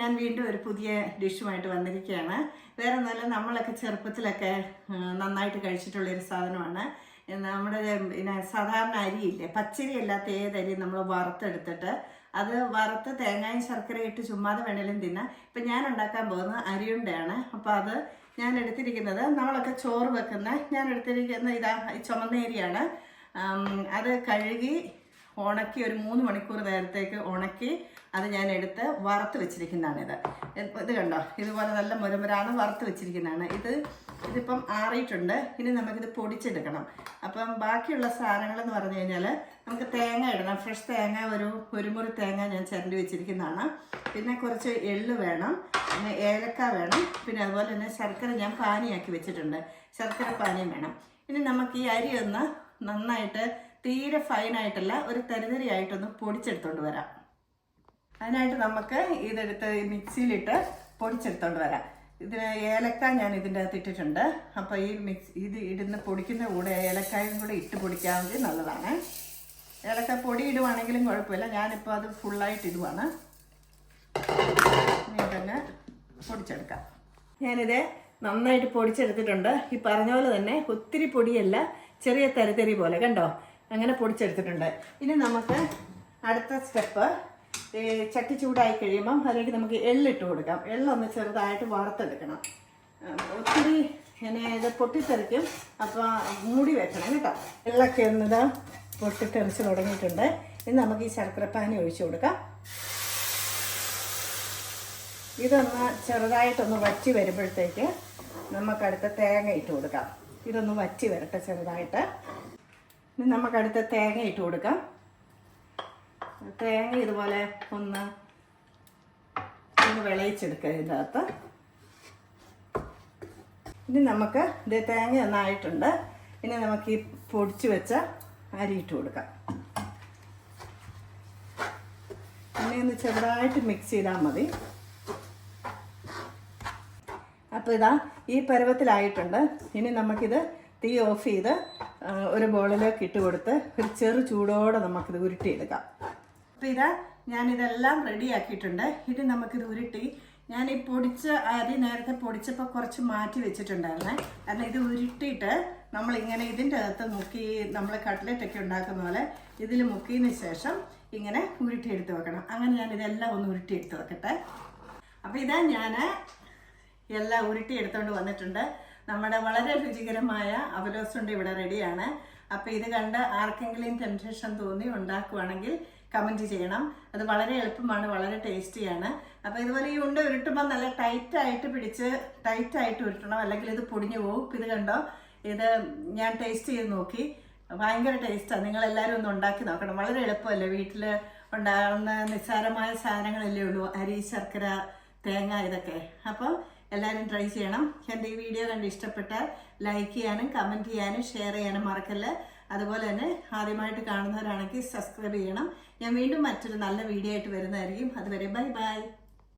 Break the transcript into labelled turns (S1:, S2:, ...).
S1: ഞാൻ വീണ്ടും ഒരു പുതിയ ഡിഷുമായിട്ട് വന്നിരിക്കുകയാണ്. വേറെ ഒന്നുമല്ല നമ്മളൊക്കെ ചെറുപ്പത്തിലൊക്കെ നന്നായിട്ട് കഴിച്ചിട്ടുള്ള ഒരു സാധനമാണ്. നമ്മുടെ പിന്നെ സാധാരണ അരിയില്ലേ പച്ചരി അല്ലാത്ത ഏതരി നമ്മൾ വറുത്തെടുത്തിട്ട് അത് വറുത്ത് തേങ്ങയും ശർക്കര ഇട്ട് ചുമ്മാതെ വേണേലും തിന്നാം. ഇപ്പം ഞാൻ ഉണ്ടാക്കാൻ പോകുന്നത് അരിയുണ്ടയാണ്. അപ്പോൾ അത് ഞാൻ എടുത്തിരിക്കുന്നത് നമ്മളൊക്കെ ചോറ് വെക്കുന്ന ഞാൻ എടുത്തിരിക്കുന്ന ഇതാ ഈ ചുമന്ന അരിയാണ്. ആം, അത് കഴുകി ഉണക്കി ഒരു മൂന്ന് മണിക്കൂർ നേരത്തേക്ക് ഉണക്കി അത് ഞാൻ എടുത്ത് വറുത്ത് വെച്ചിരിക്കുന്നതാണിത് ഇത്. ഇത് കണ്ടോ? ഇതുപോലെ നല്ല മുരമുരാന്ന് വറുത്ത് വെച്ചിരിക്കുന്നതാണ്. ഇത് ഇതിപ്പം ആറിയിട്ടുണ്ട്. ഇനി നമുക്കിത് പൊടിച്ചെടുക്കണം. അപ്പം ബാക്കിയുള്ള സാധനങ്ങൾ എന്ന് പറഞ്ഞു കഴിഞ്ഞാൽ നമുക്ക് തേങ്ങ ഇടണം. ഫ്രഷ് തേങ്ങ ഒരു ഒരു മുറി തേങ്ങ ഞാൻ ചിരണ്ടി വെച്ചിരിക്കുന്നതാണ്. പിന്നെ കുറച്ച് എള്ള് വേണം. പിന്നെ ഏലക്ക വേണം. പിന്നെ അതുപോലെ തന്നെ ശർക്കര ഞാൻ പാനിയാക്കി വെച്ചിട്ടുണ്ട്. ശർക്കര പാനിയും വേണം. ഇനി നമുക്ക് ഈ അരി ഒന്ന് നന്നായിട്ട് തീരെ ഫൈനായിട്ടല്ല ഒരു തരിതരിയായിട്ടൊന്ന് പൊടിച്ചെടുത്തോണ്ട് വരാം. അതിനായിട്ട് നമുക്ക് ഇതെടുത്ത് മിക്സിയിലിട്ട് പൊടിച്ചെടുത്തോണ്ട് വരാം. ഇതിന് ഏലക്ക ഞാൻ ഇതിന്റെ അകത്ത് ഇട്ടിട്ടുണ്ട്. അപ്പോൾ ഈ മിക്സ് ഇത് ഇടുന്ന പൊടിക്കുന്ന കൂടെ ഏലക്കായും കൂടെ ഇട്ട് പൊടിക്കാമെങ്കിൽ നല്ലതാണ്. ഏലക്ക പൊടി ഇടുവാണെങ്കിലും കുഴപ്പമില്ല. ഞാനിപ്പോൾ അത് ഫുള്ളായിട്ട് ഇടുവാണ്. ഇനി തന്നെ പൊടിച്ചെടുക്കാം. ഞാനിത് നന്നായിട്ട് പൊടിച്ചെടുത്തിട്ടുണ്ട്. ഈ പറഞ്ഞ പോലെ തന്നെ ഒത്തിരി പൊടിയല്ല ചെറിയ തരിതരി പോലെ. കണ്ടോ? അങ്ങനെ പൊടിച്ചെടുത്തിട്ടുണ്ട്. ഇനി നമുക്ക് അടുത്ത സ്റ്റെപ്പ് ചട്ടി ചൂടായി കഴിയുമ്പം അതിലേക്ക് നമുക്ക് എള്ളിട്ട് കൊടുക്കാം. എള്ളൊന്ന് ചെറുതായിട്ട് വറുത്തെടുക്കണം. ഒത്തിരി ഇങ്ങനെ ഇത് പൊട്ടിത്തെറിക്കും. അപ്പോൾ മൂടി വെക്കണം കേട്ടോ. എള്ളൊക്കെ ഒന്നിത് പൊട്ടിത്തെറിച്ച് തുടങ്ങിയിട്ടുണ്ട്. ഇനി നമുക്ക് ഈ ശർക്കരപ്പാനി ഒഴിച്ചു കൊടുക്കാം. ഇതൊന്ന് ചെറുതായിട്ടൊന്ന് വറ്റി വരുമ്പോഴത്തേക്ക് നമുക്കടുത്ത് തേങ്ങ ഇട്ട് കൊടുക്കാം. ഇതൊന്ന് വറ്റി വരട്ടെ ചെറുതായിട്ട്. ഇനി നമുക്കടുത്ത തേങ്ങ ഇട്ട് കൊടുക്കാം. തേങ്ങ ഇതുപോലെ ഒന്ന് ഒന്ന് വിളയിച്ചെടുക്കുക ഇതിന്റെ ഇനി നമുക്ക് ഇത് തേങ്ങ ഒന്നായിട്ടുണ്ട് ഇനി നമുക്ക് ഈ പൊടിച്ചു വെച്ച അരി ഇട്ട് കൊടുക്കാം. ഇനി ഒന്ന് ചെറുതായിട്ട് മിക്സ് ചെയ്താൽ മതി. അപ്പോൾ ഇതാ ഈ പരുവത്തിലായിട്ടുണ്ട്. ഇനി നമുക്കിത് തീ ഓഫ് ചെയ്ത് ഒരു ബോളിലേക്ക് ഇട്ട് കൊടുത്ത് ഒരു ചെറു ചൂടോടെ നമുക്കിത് ഉരുട്ടിയെടുക്കാം. അപ്പോൾ ഇതാ ഞാനിതെല്ലാം റെഡിയാക്കിയിട്ടുണ്ട്. ഇനി നമുക്കിത് ഉരുട്ടി ഞാൻ ഈ പൊടിച്ച അരി നേരത്തെ പൊടിച്ചപ്പോൾ കുറച്ച് മാറ്റി വെച്ചിട്ടുണ്ടായിരുന്നേ. കാരണം ഇത് ഉരുട്ടിയിട്ട് നമ്മളിങ്ങനെ ഇതിന്റെ അകത്ത് മുക്കി നമ്മൾ കട്ട്ലറ്റ് ഒക്കെ ഉണ്ടാക്കുന്ന പോലെ ഇതിൽ മുക്കിയതിന് ശേഷം ഇങ്ങനെ ഉരുട്ടിയെടുത്ത് വെക്കണം. അങ്ങനെ ഞാൻ ഇതെല്ലാം ഒന്ന് ഉരുട്ടിയെടുത്ത് വെക്കട്ടെ. അപ്പോൾ ഇതാ ഞാൻ എല്ലാം ഉരുട്ടി എടുത്തുകൊണ്ട് വന്നിട്ടുണ്ട്. നമ്മുടെ വളരെ രുചികരമായ അവലോസുണ്ട് ഇവിടെ റെഡിയാണ്. അപ്പോൾ ഇത് കണ്ട് ആർക്കെങ്കിലും ടെൻഷൻ തോന്നി ഉണ്ടാക്കുവാണെങ്കിൽ കമന്റ് ചെയ്യണം. അത് വളരെ എളുപ്പമാണ് വളരെ ടേസ്റ്റിയാണ് അപ്പോൾ ഇതുപോലെ ഈ ഉണ്ട ഉരുട്ടുമ്പോൾ നല്ല ടൈറ്റായിട്ട് പിടിച്ച് ടൈറ്റായിട്ട് ഉരുട്ടണം. അല്ലെങ്കിൽ ഇത് പൊടിഞ്ഞു പോകും. ഇത് കണ്ടോ? ഇത് ഞാൻ ടേസ്റ്റ് ചെയ്ത് നോക്കി. ഭയങ്കര ടേസ്റ്റാണ് നിങ്ങൾ എല്ലാവരും ഒന്ന് ഉണ്ടാക്കി നോക്കണം. വളരെ എളുപ്പമല്ലേ? വീട്ടിൽ ഉണ്ടാകുന്ന നിസ്സാരമായ സാധനങ്ങളല്ലേ ഉള്ളൂ. അരി ശർക്കര തേങ്ങ ഇതൊക്കെ. അപ്പോൾ എല്ലാവരും ട്രൈ ചെയ്യണം. എന്റെ ഈ വീഡിയോ കണ്ട് ഇഷ്ടപ്പെട്ട ലൈക്ക് ചെയ്യാനും കമന്റ് ചെയ്യാനും ഷെയർ ചെയ്യാനും മറക്കല്ല്. അതുപോലെ തന്നെ ആദ്യമായിട്ട് കാണുന്നവരാണെങ്കിൽ സബ്സ്ക്രൈബ് ചെയ്യണം. ഞാൻ വീണ്ടും മറ്റൊരു നല്ല വീഡിയോ ആയിട്ട് വരുന്നതായിരിക്കും. അതുവരെ ബൈ ബൈ